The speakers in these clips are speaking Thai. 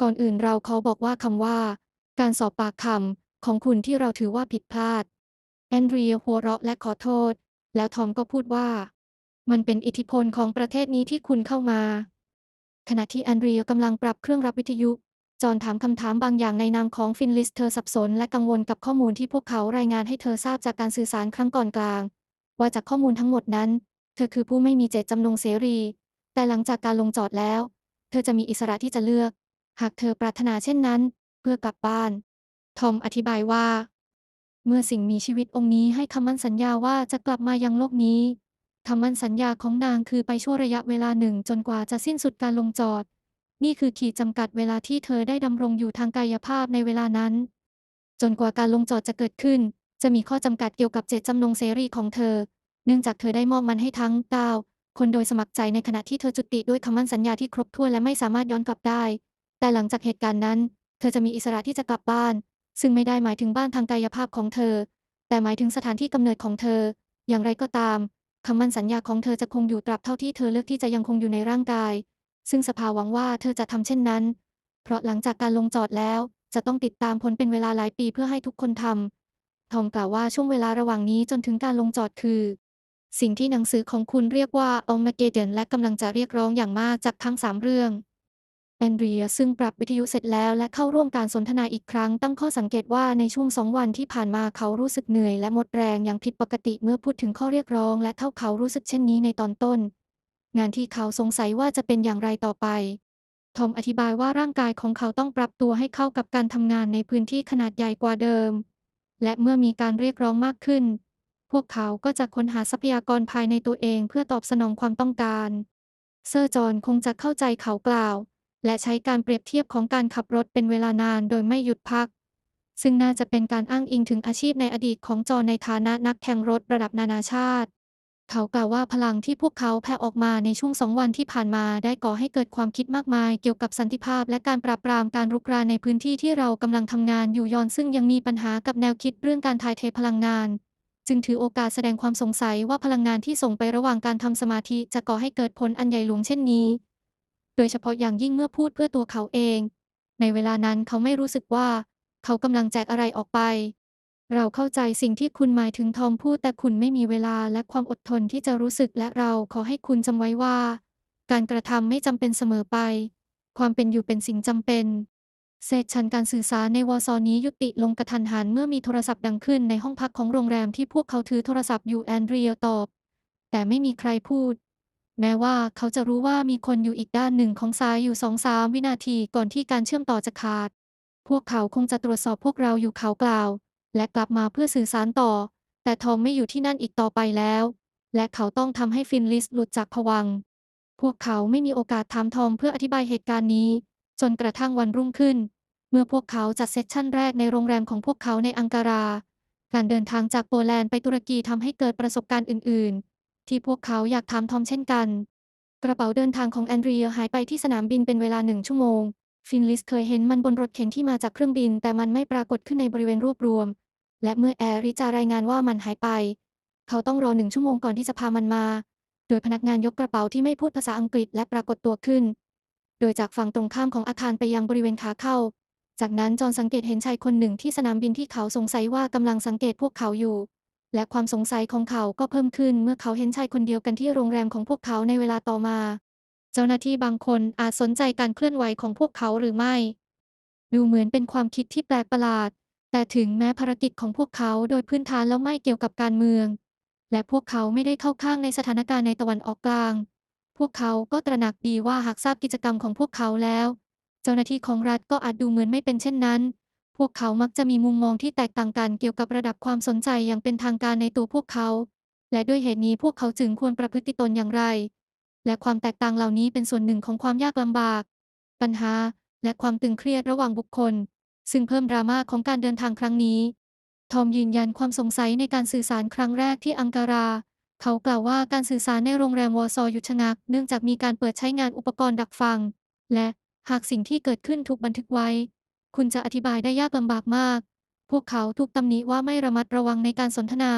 ก่อนอื่นเราเขาบอกว่าคำว่า การสอบปากคำของคุณที่เราถือว่าผิดพลาด แอนเดรียหัวเราะและขอโทษ แล้วทอมก็พูดว่า มันเป็นอิทธิพลของประเทศนี้ที่คุณเข้ามา ขณะที่แอนเดรียกำลังปรับเครื่องรับวิทยุ จอนถามคำถามบางอย่างในนามของฟินลิสเธอสับสนและกังวลกับข้อมูลที่พวกเขารายงานให้เธอทราบจากการสื่อสารครั้งก่อนกลาง ว่าจากข้อมูลทั้งหมดนั้น เธอคือผู้ไม่มีเจตจำนงเสรี แต่หลังจากการลงจอดแล้ว เธอจะมีอิสระที่จะเลือก หากเธอปรารถนาเช่นนั้น เพื่อกลับบ้าน ทอมอธิบายว่า เมื่อสิ่งมีชีวิตองค์นี้ให้คำมั่นสัญญาว่าจะกลับมายังโลกนี้คำมั่นสัญญาของนางคือไปชั่วระยะเวลาหนึ่งจนกว่าจะสิ้นสุดการลงจอด นี่คือขีดจำกัดเวลาที่เธอได้ดำรงอยู่ทางกายภาพในเวลานั้น จนกว่าการลงจอดจะเกิดขึ้น จะมีข้อจำกัดเกี่ยวกับเจตจำนงเสรีของเธอ เนื่องจากเธอได้มอบมันให้ทั้ง9คนโดยสมัครใจในขณะที่เธอจุติด้วยคำมั่นสัญญาที่ครบถ้วนและไม่สามารถย้อนกลับได้ แต่หลังจากเหตุการณ์นั้น เธอจะมีอิสระที่จะกลับบ้าน ซึ่งไม่ได้หมายถึงบ้านทางกายภาพของเธอ แต่หมายถึงสถานที่กำเนิดของเธอ อย่างไรก็ตามคำมั่นสัญญาของเธอจะคงอยู่ตราบเท่าที่เธอเลือกที่จะยังคงอยู่ในร่างกาย ซึ่งสภาหวังว่าเธอจะทำเช่นนั้น เพราะหลังจากการลงจอดแล้ว จะต้องติดตามผลเป็นเวลาหลายปีเพื่อให้ทุกคนทำทอมกล่าวว่าช่วงเวลาระหว่างนี้จนถึงการลงจอดคือ สิ่งที่หนังสือของคุณเรียกว่า Armageddon และกำลังจะเรียกร้องอย่างมากจากทั้งสามเรื่อง แอนเดรียซึ่งปรับวิทยุเสร็จแล้วและเข้าร่วมการสนทนาอีกครั้งตั้งข้อสังเกตว่าในช่วงสองวันที่ผ่านมาเขารู้สึกเหนื่อยและหมดแรงอย่างผิดปกติเมื่อพูดถึงข้อเรียกร้องและเท่าเขารู้สึกเช่นนี้ในตอนต้น งานที่เขาสงสัยว่าจะเป็นอย่างไรต่อไป ทอมอธิบายว่าร่างกายของเขาต้องปรับตัวให้เข้ากับการทำงานในพื้นที่ขนาดใหญ่กว่าเดิม และเมื่อมีการเรียกร้องมากขึ้น พวกเขาก็จะค้นหาทรัพยากรภายในตัวเองเพื่อตอบสนองความต้องการ เซอร์จอห์นคงจะเข้าใจเขากล่าว และใช้การเปรียบเทียบของการขับรถเป็นเวลานานโดยไม่หยุดพัก ซึ่งน่าจะเป็นการอ้างอิงถึงอาชีพในอดีตของจอในฐานะนักแข่งรถระดับนานาชาติ เขากล่าวว่าพลังที่พวกเขาแผ่ออกมาในช่วงสองวันที่ผ่านมาได้ก่อให้เกิดความคิดมากมายเกี่ยวกับสันติภาพและการปราบปรามการรุกรานในพื้นที่ที่เรากำลังทำงานอยู่ย้อนซึ่งยังมีปัญหากับแนวคิดเรื่องการถ่ายเทพลังงานจึงถือโอกาสแสดงความสงสัยว่าพลังงานที่ส่งไประหว่างการทำสมาธิจะก่อให้เกิดผลอันใหญ่หลวงเช่นนี้ โดยเฉพาะอย่างยิ่งเมื่อพูดเพื่อตัวเขาเอง ในเวลานั้นเขาไม่รู้สึกว่า เขากำลังแจกอะไรออกไป เราเข้าใจสิ่งที่คุณหมายถึงทอมพูดแต่คุณไม่มีเวลาและความอดทนที่จะรู้สึกและเราขอให้คุณจำไว้ว่า การกระทำไม่จำเป็นเสมอไป ความเป็นอยู่เป็นสิ่งจำเป็นเซสชันการสื่อสารในวอซอนี้ยุติลงกระทันหันเมื่อมีโทรศัพท์ดังขึ้นในห้องพักของโรงแรมที่พวกเขาถือโทรศัพท์อยู่แอนเดรียตอบ แต่ไม่มีใครพูด แม้ว่าเขาจะรู้ว่ามีคนอยู่อีกด้านหนึ่งของสายอยู่สองสามวินาทีก่อนที่การเชื่อมต่อจะขาด พวกเขาคงจะตรวจสอบพวกเราอยู่เขากล่าว และกลับมาเพื่อสื่อสารต่อ แต่ทอมไม่อยู่ที่นั่นอีกต่อไปแล้ว และเขาต้องทำให้ฟินลิสหลุดจากผวัง พวกเขาไม่มีโอกาสถามทอมเพื่ออธิบายเหตุการณ์นี้ จนกระทั่งวันรุ่งขึ้น เมื่อพวกเขาจัดเซสชั่นแรกในโรงแรมของพวกเขาในอังการา การเดินทางจากโปแลนด์ไปตุรกีทำให้เกิดประสบการณ์อื่นๆ ที่พวกเขาอยากถามทอมเช่นกัน กระเป๋าเดินทางของแอนเดรียหายไปที่สนามบินเป็นเวลาหนึ่งชั่วโมง ฟินลิสเคยเห็นมันบนรถเข็นที่มาจากเครื่องบิน แต่มันไม่ปรากฏขึ้นในบริเวณรวบรวม และเมื่อแอริจารายงานว่ามันหายไป เขาต้องรอหนึ่งชั่วโมงก่อนที่จะพามันมา โดยพนักงานยกกระเป๋าที่ไม่พูดภาษาอังกฤษและปรากฏตัวขึ้น โดยจากฝั่งตรงข้ามของอาคารไปยังบริเวณขาเข้า จากนั้นจอห์นสังเกตเห็นชายคนหนึ่งที่สนามบินที่เขาสงสัยว่ากำลังสังเกตพวกเขาอยู่ และความสงสัยของเขาก็เพิ่มขึ้นเมื่อเขาเห็นชายคนเดียวกันที่โรงแรมของพวกเขาในเวลาต่อมา เจ้าหน้าที่บางคนอาจสนใจการเคลื่อนไหวของพวกเขาหรือไม่ ดูเหมือนเป็นความคิดที่แปลกประหลาด แต่ถึงแม้ภารกิจของพวกเขาโดยพื้นฐานแล้วไม่เกี่ยวกับการเมือง และพวกเขาไม่ได้เข้าข้างในสถานการณ์ในตะวันออกกลาง พวกเขาก็ตระหนักดีว่าหากทราบกิจกรรมของพวกเขาแล้ว เจ้าหน้าที่ของรัฐก็อาจดูเหมือนไม่เป็นเช่นนั้น พวกเขามักจะมีมุมมองที่แตกต่างกันเกี่ยวกับระดับความสนใจอย่างเป็นทางการในตัวพวกเขา และด้วยเหตุนี้พวกเขาจึงควรประพฤติตนอย่างไร และความแตกต่างเหล่านี้เป็นส่วนหนึ่งของความยากลำบาก ปัญหา และความตึงเครียดระหว่างบุคคล ซึ่งเพิ่มดราม่าของการเดินทางครั้งนี้ ทอมยืนยันความสงสัยในการสื่อสารครั้งแรกที่อังการา เขากล่าวว่าการสื่อสารในโรงแรมวอร์ซอหยุดชะงัก เนื่องจากมีการเปิดใช้งานอุปกรณ์ดักฟัง และหากสิ่งที่เกิดขึ้นถูกบันทึกไว้ คุณจะอธิบายได้ยากลำบากมาก พวกเขาถูกตำหนิว่าไม่ระมัดระวังในการสนทนา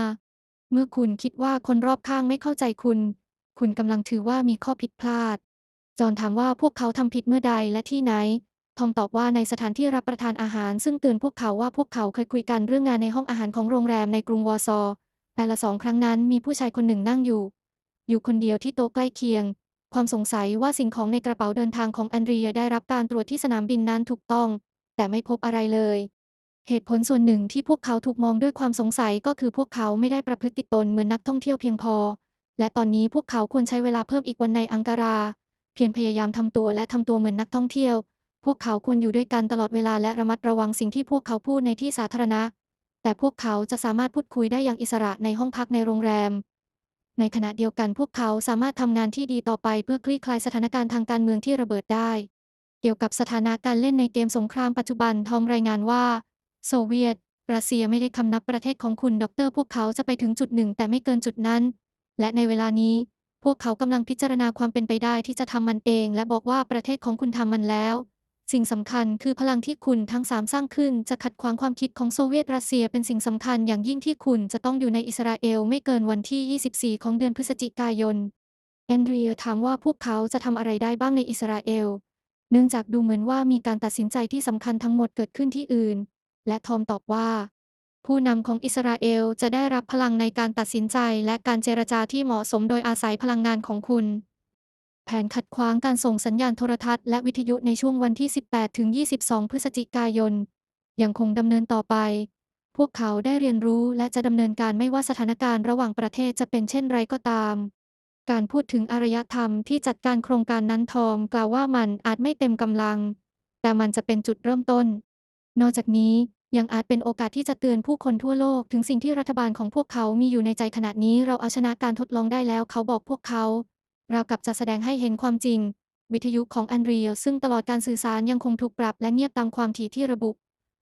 เมื่อคุณคิดว่าคนรอบข้างไม่เข้าใจคุณ คุณกำลังถือว่ามีข้อผิดพลาด จอห์นถามว่าพวกเขาทำผิดเมื่อใดและที่ไหน ทอมตอบว่าในสถานที่รับประทานอาหาร ซึ่งเตือนพวกเขาว่าพวกเขาเคยคุยกันเรื่องงานในห้องอาหารของโรงแรมในกรุงวอร์ซอแต่ละสองครั้งนั้นมีผู้ชายคนหนึ่งนั่งอยู่ อยู่คนเดียวที่โต๊ะใกล้เคียง ความสงสัยว่าสิ่งของในกระเป๋าเดินทางของแอนเดรียได้รับการตรวจที่สนามบินนั้นถูกต้อง แต่ไม่พบอะไรเลย เหตุผลส่วนหนึ่งที่พวกเขาถูกมองด้วยความสงสัยก็คือพวกเขาไม่ได้ประพฤติตนเหมือนนักท่องเที่ยวเพียงพอ และตอนนี้พวกเขาควรใช้เวลาเพิ่มอีกวันในอังการา เพียงพยายามทำตัวและทำตัวเหมือนนักท่องเที่ยว พวกเขาควรอยู่ด้วยกันตลอดเวลาและระมัดระวังสิ่งที่พวกเขาพูดในที่สาธารณะ แต่พวกเขาจะสามารถพูดคุยได้อย่างอิสระในห้องพักในโรงแรมในขณะเดียวกันพวกเขาสามารถทำงานที่ดีต่อไปเพื่อคลี่คลายสถานการณ์ทางการเมืองที่ระเบิดได้ เกี่ยวกับสถานะการเล่นในเกมสงครามปัจจุบันทอมรายงานว่า โซเวียต รัสเซียไม่ได้คำนับประเทศของคุณดอกเตอร์พวกเขาจะไปถึงจุดหนึ่งแต่ไม่เกินจุดนั้น และในเวลานี้ พวกเขากำลังพิจารณาความเป็นไปได้ที่จะทำมันเอง และบอกว่าประเทศของคุณทำมันแล้ว สิ่งสำคัญคือพลังที่คุณทั้งสามสร้างขึ้นจะขัดขวางความคิดของโซเวียตรัสเซียเป็นสิ่งสำคัญอย่างยิ่งที่คุณจะต้องอยู่ในอิสราเอลไม่เกินวันที่ 24 ของเดือนพฤศจิกายนแอนเดรียถามว่าพวกเขาจะทำอะไรได้บ้างในอิสราเอล เนื่องจากดูเหมือนว่ามีการตัดสินใจที่สำคัญทั้งหมดเกิดขึ้นที่อื่น และทอมตอบว่า ผู้นำของอิสราเอลจะได้รับพลังในการตัดสินใจและการเจรจาที่เหมาะสมโดยอาศัยพลังงานของคุณ แผนขัดขวางการส่งสัญญาณโทรทัศน์และวิทยุในช่วงวันที่ 18 ถึง 22 พฤศจิกายน ยังคงดำเนินต่อไป พวกเขาได้เรียนรู้และจะดำเนินการไม่ว่าสถานการณ์ระหว่างประเทศจะเป็นเช่นไรก็ตาม การพูดถึงอารยธรรมที่จัดการโครงการนั้นทอมกล่าวว่ามันอาจไม่เต็มกำลัง แต่มันจะเป็นจุดเริ่มต้น นอกจากนี้ยังอาจเป็นโอกาสที่จะเตือนผู้คนทั่วโลกถึงสิ่งที่รัฐบาลของพวกเขามีอยู่ในใจขณะนี้เราเอาชนะการทดลองได้แล้วเขาบอกพวกเขา เรากับจะแสดงให้เห็นความจริง วิทยุของแอนเดรียซึ่งตลอดการสื่อสารยังคงถูกปรับและเงียบตามความถี่ที่ระบุ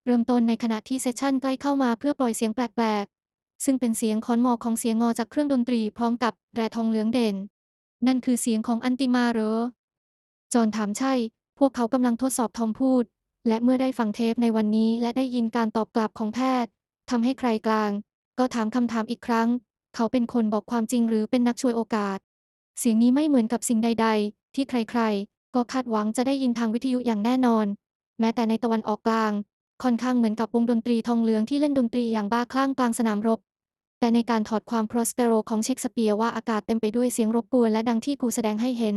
เริ่มต้นในขณะที่เซสชันใกล้เข้ามาเพื่อปล่อยเสียงแปลก ซึ่งเป็นเสียงคอนมอของเสียงงอจากเครื่องดนตรีพร้อมกับแร่ทองเหลืองเด่น นั่นคือเสียงของอันติมาเหรอ จอห์นถามใช่ พวกเขากำลังทดสอบทอมพูด และเมื่อได้ฟังเทปในวันนี้และได้ยินการตอบกลับของแพทย์ทำให้ใครกลาง ก็ถามคำถามอีกครั้ง เขาเป็นคนบอกความจริงหรือเป็นนักช่วยโอกาส เสียงนี้ไม่เหมือนกับสิ่งใด ๆ ที่ใครๆ ก็คาดหวังจะได้ยินทางวิทยุอย่างแน่นอน แม้แต่ในตะวันออกกลาง ค่อนข้างเหมือนกับวงดนตรีทองเหลืองที่เล่นดนตรีอย่างบ้าคลั่งกลางสนามรบ แต่ในการถอดความโปรสเตโรของเชคสเปียร์ว่าอากาศเต็มไปด้วยเสียงรบกวนและดังที่กูแสดงให้เห็น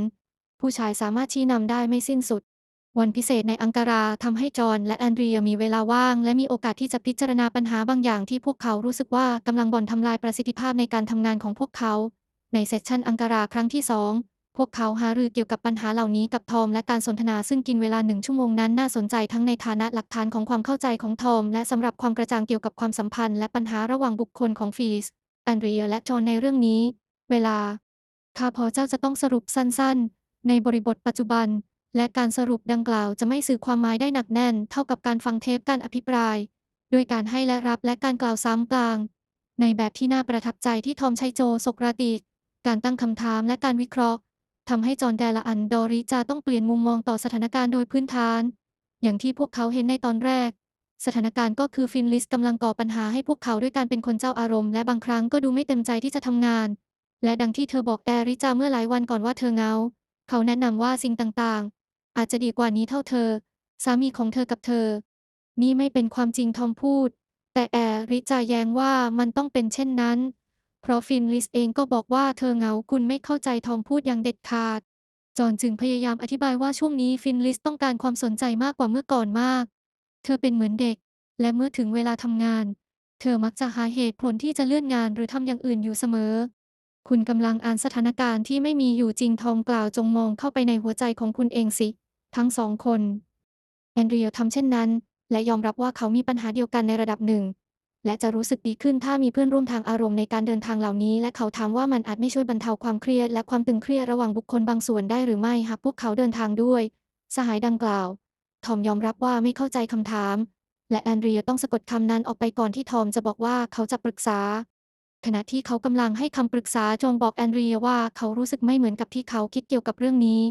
ผู้ชายสามารถชี้นำได้ไม่สิ้นสุด วันพิเศษในอังการาทำให้จอห์นและแอนเดรียมีเวลาว่าง และมีโอกาสที่จะพิจารณาปัญหาบางอย่างที่พวกเขารู้สึกว่ากำลังบ่อนทำลายประสิทธิภาพในการทำงานของพวกเขา ในเซสชันอังการาครั้งที่สอง พวกเขาหารือเกี่ยวกับปัญหาเหล่านี้กับทอมและการสนทนาซึ่งกินเวลาหนึ่งชั่วโมงนั้นน่าสนใจทั้งในฐานะหลักฐานของความเข้าใจของทอมและสำหรับความกระจ่างเกี่ยวกับความสัมพันธ์และปัญหาระหว่างบุคคลของฟีสแอนเดรียและจอห์นในเรื่องนี้ เวลาข้าพอเจ้าจะต้องสรุปสั้นๆ ในบริบทปัจจุบัน และการสรุปดังกล่าวจะไม่สื่อความหมายได้หนักแน่น เท่ากับการฟังเทปการอภิปรายด้วยการให้และรับและการกล่าวซ้ำกลาง ในแบบที่น่าประทับใจที่ทอมใช้โจสกราติการตั้งคำถามและการวิเคราะห์ ทำให้จอห์นแดละอันดอริจาต้องเปลี่ยนมุมมองต่อสถานการณ์โดยพื้นฐาน อย่างที่พวกเขาเห็นในตอนแรก สถานการณ์ก็คือฟินลิสกำลังก่อปัญหาให้พวกเขาด้วยการเป็นคนเจ้าอารมณ์และบางครั้งก็ดูไม่เต็มใจที่จะทำงาน และดังที่เธอบอกแดริจาเมื่อหลายวันก่อนว่าเธอเงา เขาแนะนำว่าสิ่งต่างๆ อาจจะดีกว่านี้เท่าเธอ สามีของเธอกับเธอ นี่ไม่เป็นความจริงทอมพูด แต่แอริจาแย้งว่ามันต้องเป็นเช่นนั้น เพราะฟินลิสเองก็บอกว่าเธอเหงาคุณไม่เข้าใจทอมพูดอย่างเด็ดขาด จอนจึงพยายามอธิบายว่าช่วงนี้ฟินลิสต้องการความสนใจมากกว่าเมื่อก่อนมาก เธอเป็นเหมือนเด็ก และเมื่อถึงเวลาทำงาน เธอมักจะหาเหตุผลที่จะเลื่อนงานหรือทำอย่างอื่นอยู่เสมอ คุณกำลังอ่านสถานการณ์ที่ไม่มีอยู่จริงทอมกล่าวจงมองเข้าไปในหัวใจของคุณเองสิ ทั้งสองคนแอนเดรียทำเช่นนั้น และยอมรับว่าเขามีปัญหาเดียวกันในระดับหนึ่ง และจะรู้สึกดีขึ้นถ้ามีเพื่อนร่วมทางอารมณ์ในการเดินทางเหล่านี้ และเขาถามว่ามันอาจไม่ช่วยบรรเทาความเครียดและความตึงเครียดระหว่างบุคคลบางส่วนได้หรือไม่หากพวกเขาเดินทางด้วย สหายดังกล่าว ทอมยอมรับว่าไม่เข้าใจคำถาม และแอนเดรียต้องสะกดคำนั้นออกไปก่อนที่ทอมจะบอกว่าเขาจะปรึกษา ขณะที่เขากำลังให้คำปรึกษาจงบอกแอนเดรียว่าเขารู้สึกไม่เหมือนกับที่เขาคิดเกี่ยวกับเรื่องนี้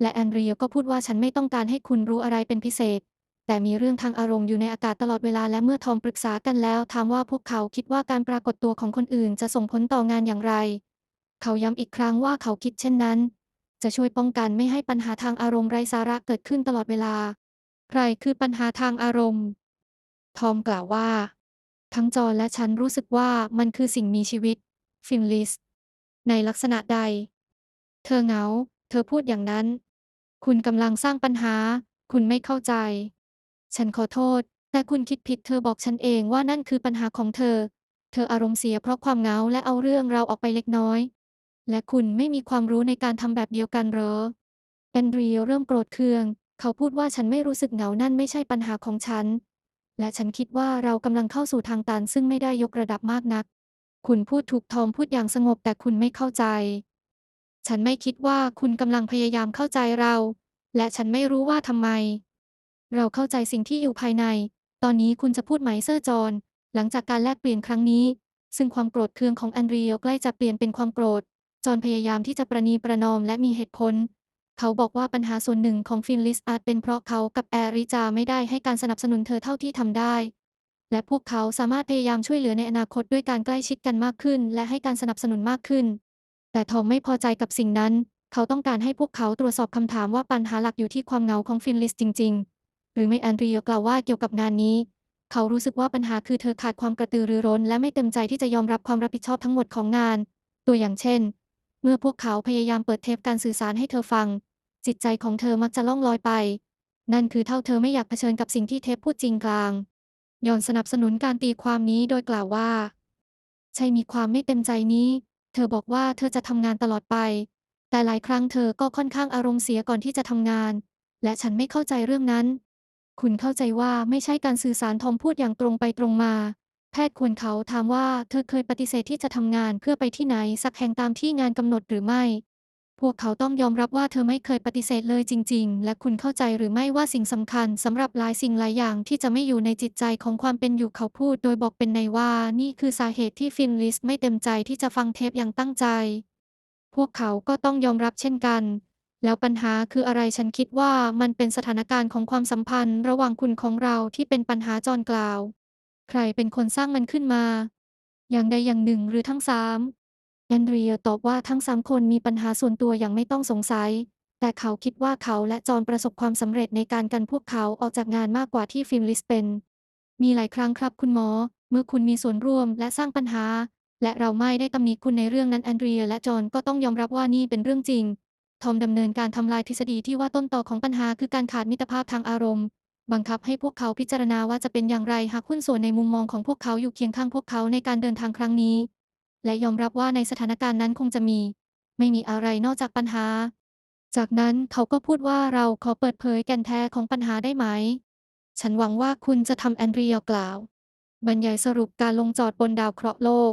และแอนเดรียก็พูดว่าฉันไม่ต้องการให้คุณรู้อะไรเป็นพิเศษ แต่มีเรื่องทางอารมณ์อยู่ในอากาศตลอดเวลาและเมื่อทอมปรึกษากันแล้วถามว่าพวกเขาคิดว่าการปรากฏตัวของคนอื่นจะส่งผลต่องานอย่างไร เขาย้ำอีกครั้งว่าเขาคิดเช่นนั้น จะช่วยป้องกันไม่ให้ปัญหาทางอารมณ์ไร้สาระเกิดขึ้นตลอดเวลา ใครคือปัญหาทางอารมณ์ ทอมกล่าวว่า ทั้งจอห์นและฉันรู้สึกว่ามันคือสิ่งมีชีวิต ฟินลิส ในลักษณะใด เธอเหงา เธอพูดอย่างนั้น คุณกำลังสร้างปัญหา คุณไม่เข้าใจ ฉันขอโทษ แต่คุณคิดผิดเธอบอกฉันเองว่านั่นคือปัญหาของเธอ เธออารมณ์เสียเพราะความเหงาและเอาเรื่องเราออกไปเล็กน้อย และคุณไม่มีความรู้ในการทำแบบเดียวกันเหรอแอนดรีเริ่มโกรธเคือง เขาพูดว่าฉันไม่รู้สึกเหงานั่นไม่ใช่ปัญหาของฉัน และฉันคิดว่าเรากำลังเข้าสู่ทางตันซึ่งไม่ได้ยกระดับมากนัก คุณพูดถูกทอมพูดอย่างสงบแต่คุณไม่เข้าใจ ฉันไม่คิดว่าคุณกำลังพยายามเข้าใจเรา และฉันไม่รู้ว่าทำไม เราเข้าใจสิ่งที่อยู่ภายใน ตอนนี้คุณจะพูดไหมเซอร์จอห์นหลังจากการแลกเปลี่ยนครั้งนี้ ซึ่งความโกรธเคืองของแอนเดรียใกล้จะเปลี่ยนเป็นความโกรธ จอห์นพยายามที่จะประนีประนอมและมีเหตุผล เขาบอกว่าปัญหาส่วนหนึ่งของฟินลิสอาจเป็นเพราะเขากับแอริจาไม่ได้ให้การสนับสนุนเธอเท่าที่ทำได้ และพวกเขาสามารถพยายามช่วยเหลือในอนาคตด้วยการใกล้ชิดกันมากขึ้น และให้การสนับสนุนมากขึ้น แต่ทอมไม่พอใจกับสิ่งนั้น เขาต้องการให้พวกเขาตรวจสอบคำถามว่าปัญหาหลักอยู่ที่ความเหงาของฟินลิสจริง ๆ รือไม่แอนเดรียกล่าวว่าเกี่ยวกับงานนี้ เขารู้สึกว่าปัญหาคือเธอขาดความกระตือรือร้น และไม่เต็มใจที่จะยอมรับความรับผิดชอบทั้งหมดของงาน ตัวอย่างเช่น เมื่อพวกเขาพยายามเปิดเทปการสื่อสารให้เธอฟัง จิตใจของเธอมักจะล่องลอยไป นั่นคือเท่าเธอไม่อยากเผชิญกับสิ่งที่เทปพูดจริงกลางยอนสนับสนุนการตีความนี้โดยกล่าวว่าใช่มีความไม่เต็มใจนี้ เธอบอกว่าเธอจะทำงานตลอดไป แต่หลายครั้งเธอก็ค่อนข้างอารมณ์เสียก่อนที่จะทำงาน และฉันไม่เข้าใจเรื่องนั้น คุณเข้าใจว่าไม่ใช่การสื่อสารทอมพูดอย่างตรงไปตรงมา แพทย์ควรเขาถามว่าเธอเคยปฏิเสธที่จะทำงานเพื่อไปที่ไหนสักแห่งตามที่งานกำหนดหรือไม่ พวกเขาต้องยอมรับว่าเธอไม่เคยปฏิเสธเลยจริง ๆ และคุณเข้าใจหรือไม่ว่าสิ่งสำคัญสำหรับหลายสิ่งหลายอย่างที่จะไม่อยู่ในจิตใจของความเป็นอยู่เขาพูด โดยบอกเป็นในว่านี่คือสาเหตุที่ฟินลิสไม่เต็มใจที่จะฟังเทปอย่างตั้งใจ พวกเขาก็ต้องยอมรับเช่นกัน แล้วปัญหาคืออะไรฉันคิดว่ามันเป็นสถานการณ์ของความสัมพันธ์ระหว่างคุณของเราที่เป็นปัญหาจอนกล่าว ใครเป็นคนสร้างมันขึ้นมา อย่างใดอย่างหนึ่งหรือทั้งสามแอนเดรียตอบว่าทั้งสามคนมีปัญหาส่วนตัวอย่างไม่ต้องสงสัย แต่เขาคิดว่าเขาและจอนประสบความสำเร็จในการกันพวกเขาออกจากงานมากกว่าที่ฟิลลิสเป็น มีหลายครั้งครับคุณหมอ เมื่อคุณมีส่วนร่วมและสร้างปัญหา และเราไม่ได้ตำหนิคุณในเรื่องนั้นแอนเดรียและจอห์นก็ต้องยอมรับว่านี่เป็นเรื่องจริง ทอมดำเนินการทำลายทฤษฎีที่ว่าต้นตอของปัญหาคือการขาดมิตรภาพทางอารมณ์ บังคับให้พวกเขาพิจารณาว่าจะเป็นอย่างไรหากหุ้นส่วนในมุมมองของพวกเขาอยู่เคียงข้างพวกเขาในการเดินทางครั้งนี้ และยอมรับว่าในสถานการณ์นั้นคงจะมี ไม่มีอะไรนอกจากปัญหา จากนั้นเขาก็พูดว่าเราขอเปิดเผยแก่นแท้ของปัญหาได้ไหม ฉันหวังว่าคุณจะทำแอนเดรียกล่าว บรรยายสรุปการลงจอดบนดาวเคราะห์โลก